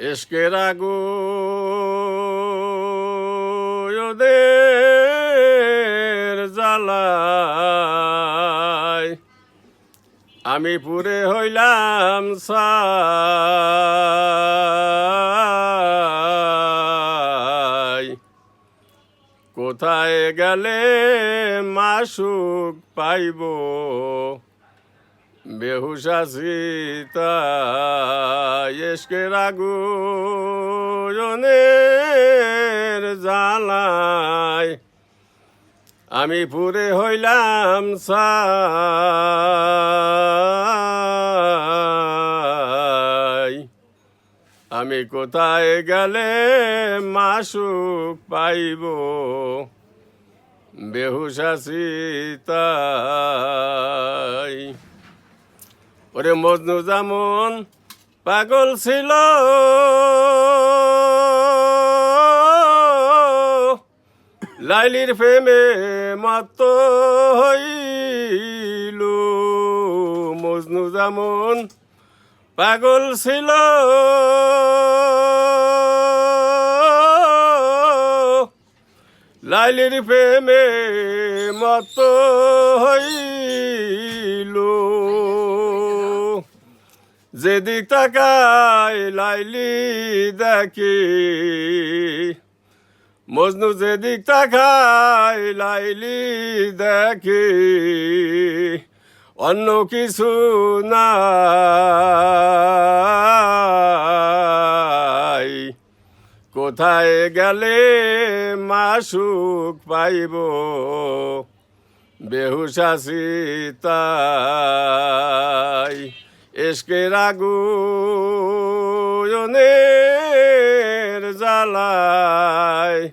এসকের জ্বালায় আমি পুরে হইলাম কোথায় গেলে মাসুক পাইব? বেহুশা সীতা এসকে রাগুনের জ্বালায়। আমি পুরে হইলাম সাই আমি কোথায় গেলে মাসুক পাইব? বেহুশা সীতাই ওরে মজনু যেমন পাগল ছিল। লাইলির প্রেমে মাত হইল। মজনু যেমন পাগল ছিল। লাইলির প্রেমে মত হইল। যেদিক তাকায় লাইলি দেখি। মজনু যেদিক তাকায় লাইলি দেখি। অন্য কিছু নাই। কোথায় গেলে মাসুক পাইব? বেহুশা সীতাই এসকে রাগুনের জ্বালায়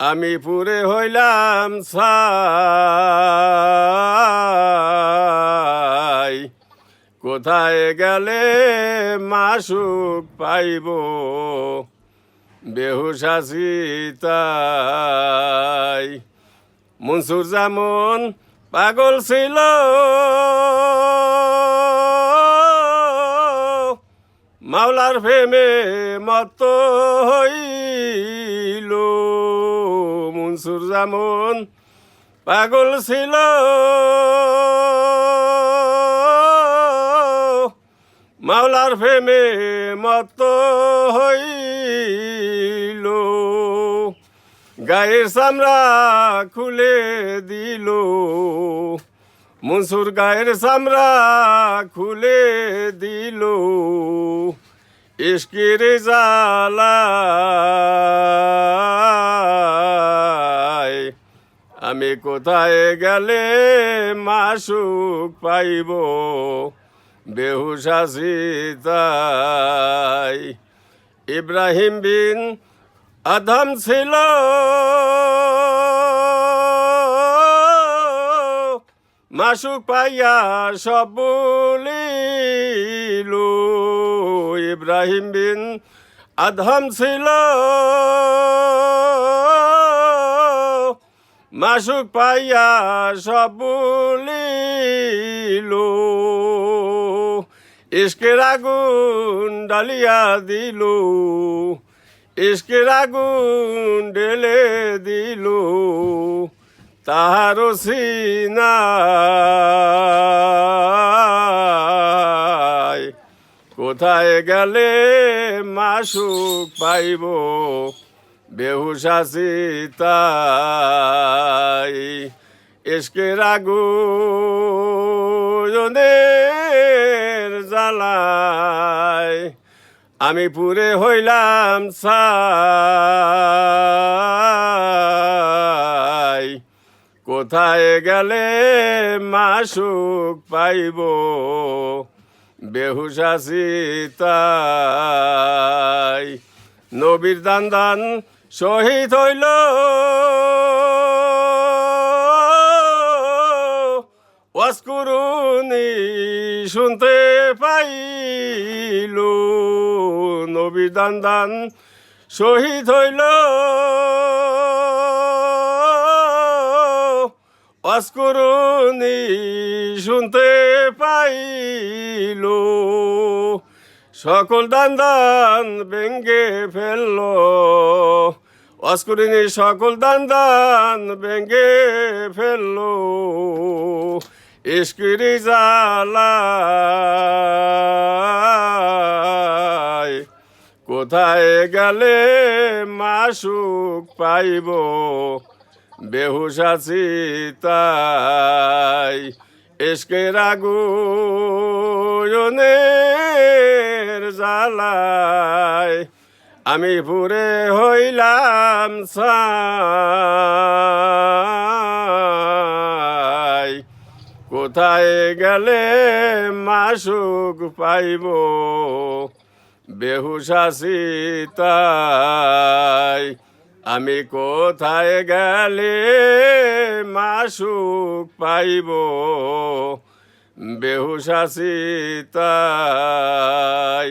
আমি পুরে হইলাম সাই কোথায় গেলে মাসুক পাইব? বেহুশা সীতাই মনসুর যেমন পাগল ছিল মাওলার প্রেমে মত হইল। মনসুর যেমন পাগল ছিল। মাওলার প্রেমে মত হইল। গায়ের চামড়া খুলে দিল। মনসুর গায়ের চামড়া খুলে দিল। জালায় আমি কোথায় গেলে মাসুক পাইব? বেহুশা সীতাই ইব্রাহিম বিন আধম ছিল মাসুক পাইয়া সব বলিল, ইব্রাহিম বিন আধম ছিল। মাসুক পাইয়া সব বলিল ইস্কের আগুন ডালিয়া দিল। ইস্কের আগুন ঢেলে দিল। তাহার সিনায় কোথায় গেলে মাসুক পাইব? বেহুশা সীতাই এসকের আগুনের জ্বালায়। আমি পুরে হইলাম সাই। কোথায় গেলে মাসুক পাইব? বেহুশা সীতাই নবীর দান দান শহীদ হইল। ওয়াসকুরুনি শুনতে পাইল। নবীর দান দান শহীদ হইল। অস্করুনি শুনতে পাইল। সকল দান দান ব্যঙ্গে ফেলল। অস্করিনী সকল দান দান ব্যঙ্গে ফেলল। ইস্কিরি জালায় কোথায় গেলে মাসুক পাইব? বেহুশ আছি তাই। এসকের আগুনের জ্বালায় আমি পুরে হইলাম ছাই। কোথায় গেলে মাসুক পাইব? বেহুশাসি তাই। আমি কোথায় গেলে মাসুক পাইব? বেহুশাসি তাই।